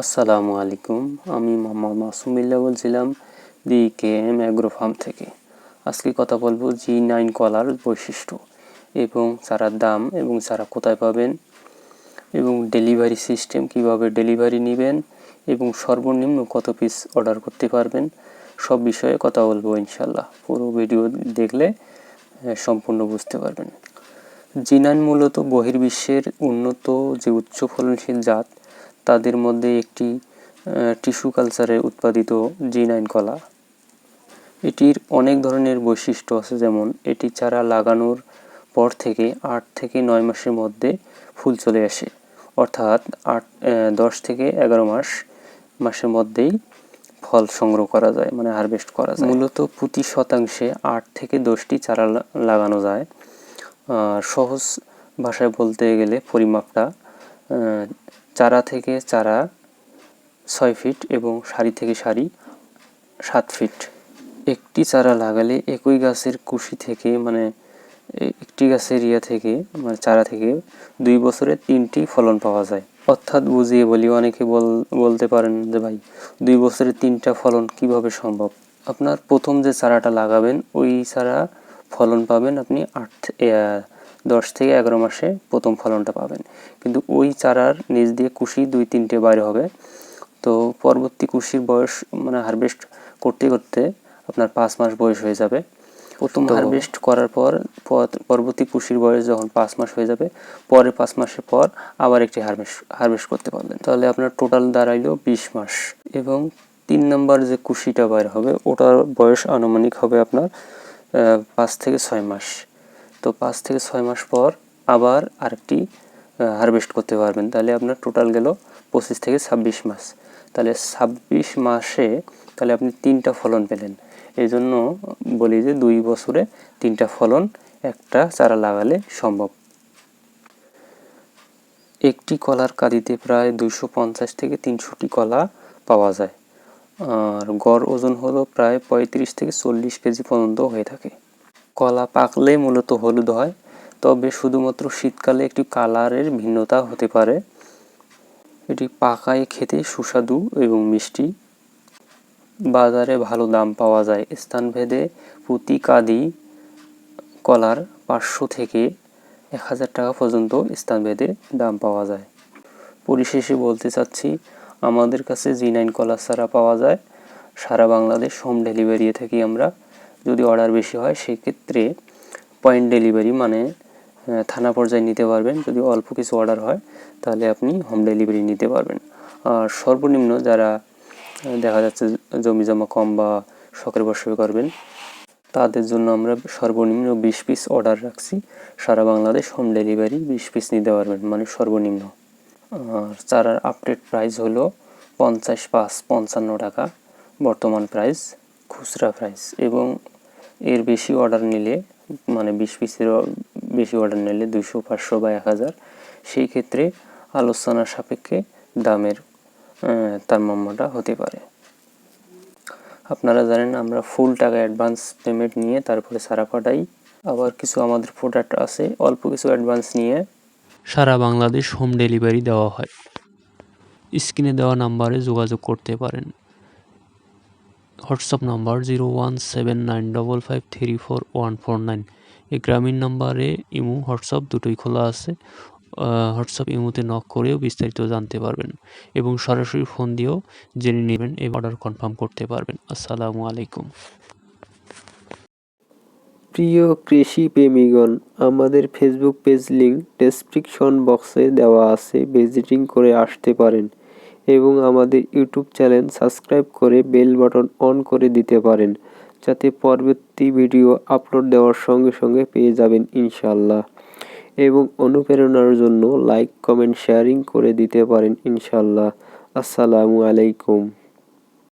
আসসালামু আলাইকুম। আমি মোহাম্মদ মাসুমিল্লা বলছিলাম the K M agro farm থেকে। আজকে কথা বলব জি নাইন কলার বৈশিষ্ট্য এবং চারার দাম এবং চারা কোথায় পাবেন এবং ডেলিভারি সিস্টেম কীভাবে ডেলিভারি নেবেন এবং সর্বনিম্ন কত পিস অর্ডার করতে পারবেন, সব বিষয়ে কথা বলব ইনশাল্লাহ পুরো ভিডিও দেখলে সম্পূর্ণ বুঝতে পারবেন। জিনান মূলত বহির্বিশ্বের উন্নত যে উচ্চ ফলনশীল জাত তাদের মধ্যে একটি টিস্যু কালচারে উৎপাদিত জি নাইন কলা। এটির অনেক ধরনের বৈশিষ্ট্য আছে, যেমন এটি চারা লাগানোর পর থেকে আট থেকে নয় মাসের মধ্যে ফুল চলে আসে। অর্থাৎ আট দশ থেকে এগারো মাস, মাসের মধ্যেই ফল সংগ্রহ করা যায় মানে হারভেস্ট করা যায়। মূলত প্রতি শতাংশে আট থেকে দশটি চারা লাগানো যায়। সহজ ভাষায় বলতে গেলে পরিমাপটা চারা থেকে চারা ছয় ফিট এবং সারি থেকে সারি সাত ফিট একটি চারা লাগালে একই গাছের কুশি থেকে মানে একটি গাছের ইয়া থেকে মানে চারা থেকে দুই বছরে তিনটি ফলন পাওয়া যায়। অর্থাৎ বুঝিয়ে বলি, অনেকে বল, বলতে পারেন যে, ভাই, দুই বছরে তিনটা ফলন কীভাবে সম্ভব? আপনার প্রথম যে চারাটা লাগাবেন, ওই চারা ফলন পাবেন আপনি আট দশ থেকে এগারো মাসে প্রথম ফলনটা পাবেন। কিন্তু ওই চারার নিচ দিয়ে কুশি দুই তিনটে বাইরে হবে। তো পরবর্তী কুশির বয়স মানে হারভেস্ট করতে করতে আপনার পাঁচ মাস বয়স হয়ে যাবে। প্রথম হারভেস্ট করার পর পর- পরবর্তী কুশির বয়স যখন পাঁচ মাস হয়ে যাবে পরে পাঁচ মাসের পর আবার একটি হারভেস্ট হারভেস্ট করতে পারবেন। তাহলে আপনার টোটাল দাঁড়াইলো বিশ মাস। এবং তিন নম্বর যে কুশিটা বাইর হবে ওটার বয়স আনুমানিক হবে আপনার পাঁচ থেকে ছয় মাস। তো পাঁচ থেকে ছয় মাস পর আবার আরেকটি হারভেস্ট করতে পারবেন। তাহলে আপনার টোটাল গেল পঁচিশ থেকে ছাব্বিশ মাস। তাহলে ছাব্বিশ মাসে তাহলে আপনি তিনটা ফলন পেলেন। এই জন্য বলি যে দুই বছরে তিনটা ফলন একটা চারা লাগালে সম্ভব। একটি কলার কাঁদিতে প্রায় দুইশো পঞ্চাশ থেকে তিনশোটি কলা পাওয়া যায়। আর গড় ওজন হলো প্রায় পঁয়ত্রিশ থেকে চল্লিশ কেজি পর্যন্ত হয়ে থাকে। কলা পাকলে মূলত হলুদ হয়, তবে শুধুমাত্র শীতকালে একটি কালারের ভিন্নতা হতে পারে। এটি পাকায় খেতে সুস্বাদু এবং মিষ্টি। বাজারে ভালো দাম পাওয়া যায়। স্থানভেদে প্রতি কাদি কলার পাঁচশো থেকে এক হাজার টাকা পর্যন্ত স্থানভেদে দাম পাওয়া যায়। পরিশেষে বলতে চাচ্ছি, আমাদের কাছে জি নাইন কলা ছাড়া পাওয়া যায়। সারা বাংলাদেশ হোম ডেলিভারি থাকি আমরা। যদি অর্ডার বেশি হয়, সেক্ষেত্রে পয়েন্ট ডেলিভারি মানে থানা পর্যায়ে নিতে পারবেন। যদি অল্প কিছু অর্ডার হয়, তাহলে আপনি হোম ডেলিভারি নিতে পারবেন। আর সর্বনিম্ন যারা দেখা যাচ্ছে জমি জমা কম বা শখের বসে করবেন, তাদের জন্য আমরা সর্বনিম্ন বিশ পিস অর্ডার রাখছি। সারা বাংলাদেশ হোম ডেলিভারি বিশ পিস নিতে পারবেন মানে সর্বনিম্ন। আর চারার আপডেট প্রাইস হলো পঞ্চাশ পাঁচ পঞ্চান্ন টাকা। বর্তমান প্রাইস খুচরা প্রাইস এবং এর বেশি অর্ডার নিলে মানে বিশ পিসের বেশি অর্ডার নিলে দুশো পাঁচশো বা এক হাজার। সেই ক্ষেত্রে আলোচনার সাপেক্ষে দামের তারতম্যটা হতে পারে। আপনারা জানেন আমরা ফুল টাকা অ্যাডভান্স পেমেন্ট নিয়ে তারপরে সারা পাঠাই। আবার কিছু আমাদের প্রোডাক্ট আছে, অল্প কিছু অ্যাডভান্স নিয়ে সারা বাংলাদেশ হোম ডেলিভারি দেওয়া হয়। স্ক্রিনে দেওয়া নাম্বারে যোগাযোগ করতে পারেন। WhatsApp number zero one seven nine double five three four one four nine. এই গ্রামীণ নাম্বারে ইমো, হোয়াটসঅ্যাপ দুটোই খোলা আছে। হোয়াটসঅ্যাপ ইমোতে নক করেও বিস্তারিত জানতে পারবেন এবং সরাসরি ফোন দিয়েও জেনে নেবেন এই অর্ডার কনফার্ম করতে পারবেন। আসসালামু আলাইকুম। প্রিয় কৃষি প্রেমীগণ, আমাদের ফেসবুক পেজ লিংক ডেসক্রিপশন বক্সে দেওয়া আছে। ভিজিটিং করে আসতে পারেন। এবং আমাদের ইউটিউব চ্যানেল সাবস্ক্রাইব করে বেল বাটন অন করে দিতে পারেন, যাতে পরবর্তী ভিডিও আপলোড দেওয়ার সঙ্গে সঙ্গে পেয়ে যাবেন ইনশাল্লাহ এবং অনুপ্রেরণার জন্য লাইক, কমেন্ট, শেয়ারিং করে দিতে পারেন ইনশাল্লাহ আসসালামু আলাইকুম।